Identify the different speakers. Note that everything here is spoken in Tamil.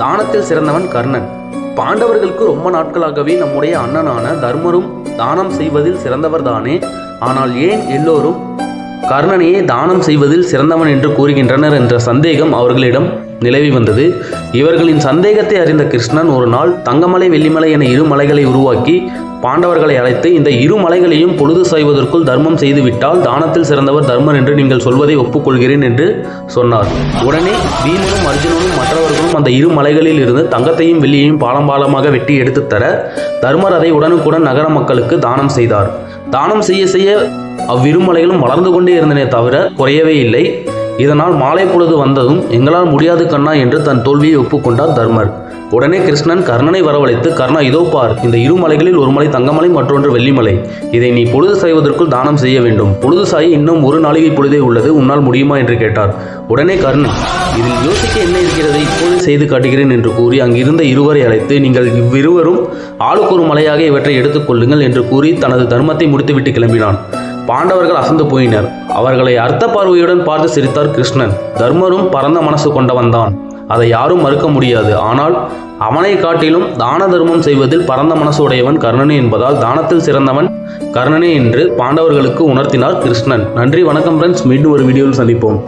Speaker 1: தானத்தில் சிறந்தவன் கர்ணன். பாண்டவர்களுக்கு ரொம்ப நாட்களாகவே நம்முடைய அண்ணனான தர்மரும் தானம் செய்வதில் சிறந்தவர் தானே ஆனால் ஏன் எல்லோரும் கர்ணனையே தானம் செய்வதில் சிறந்தவன் என்று கூறுகின்றனர் என்ற சந்தேகம் அவர்களிடம் நிலவி வந்தது. இவர்களின் சந்தேகத்தை அறிந்த கிருஷ்ணன் ஒரு நாள் தங்கமலை வெள்ளிமலை என இரு மலைகளை உருவாக்கி பாண்டவர்களை அழைத்து இந்த இரு மலைகளையும் பொழுது சாய்வதற்குள் தர்மம் செய்துவிட்டால் தானத்தில் சிறந்தவர் தர்மர் என்று நீங்கள் சொல்வதை ஒப்புக்கொள்கிறேன் என்று சொன்னார். உடனே பீமனும் அர்ஜுனனும் மற்றவர்களும் அந்த இரு மலைகளில் இருந்து தங்கத்தையும் வெள்ளியையும் பாலம் பாலமாக வெட்டி எடுத்துத் தர தர்மர் அதை உடனுக்குடன் நகர மக்களுக்கு தானம் செய்தார். தானம் செய்ய செய்ய அவ்விரு மலைகளும் வளர்ந்து கொண்டே இருந்தனே தவிர குறையவே இல்லை. இதனால் மாலை பொழுது வந்ததும் எங்களால் முடியாது கண்ணா என்று தன் தோல்வியை ஒப்புக்கொண்டார் தர்மர். உடனே கிருஷ்ணன் கர்ணனை வரவழைத்து கர்ணா இதோ பார் இந்த இரு மலைகளில் ஒரு மலை தங்கமலை மற்றொன்று வெள்ளிமலை. இதை நீ பொழுது சாய்வதற்குள் தானம் செய்ய வேண்டும். பொழுது சாய் இன்னும் ஒரு நாளிகை பொழுதே உள்ளது உன்னால் முடியுமா? என்று கேட்டார். உடனே கர்ணன் இதில் யோசிக்க என்ன இருக்கிறதை? இப்போது செய்து காட்டுகிறேன் என்று கூறி அங்கிருந்த இருவரை அழைத்து நீங்கள் இவ்விருவரும் ஆளுக்கு ஒரு மலையாக இவற்றை எடுத்துக்கொள்ளுங்கள் என்று கூறி தனது தர்மத்தை முடித்துவிட்டு கிளம்பினான். பாண்டவர்கள் அசந்து போயினர். அவர்களை அர்த்த பார்வையுடன் பார்த்து சிரித்தார் கிருஷ்ணன். தர்மரும் பரந்த மனசு கொண்டவன்தான். அதை யாரும் மறுக்க முடியாது. ஆனால் அவனை காட்டிலும் தான தர்மம் செய்வதில் பரந்த மனசு உடையவன் கர்ணனே என்பதால் தானத்தில் சிறந்தவன் கர்ணனே என்று பாண்டவர்களுக்கு உணர்த்தினார் கிருஷ்ணன். நன்றி வணக்கம் ஃப்ரெண்ட்ஸ் மீண்டும் ஒரு வீடியோவில் சந்திப்போம்.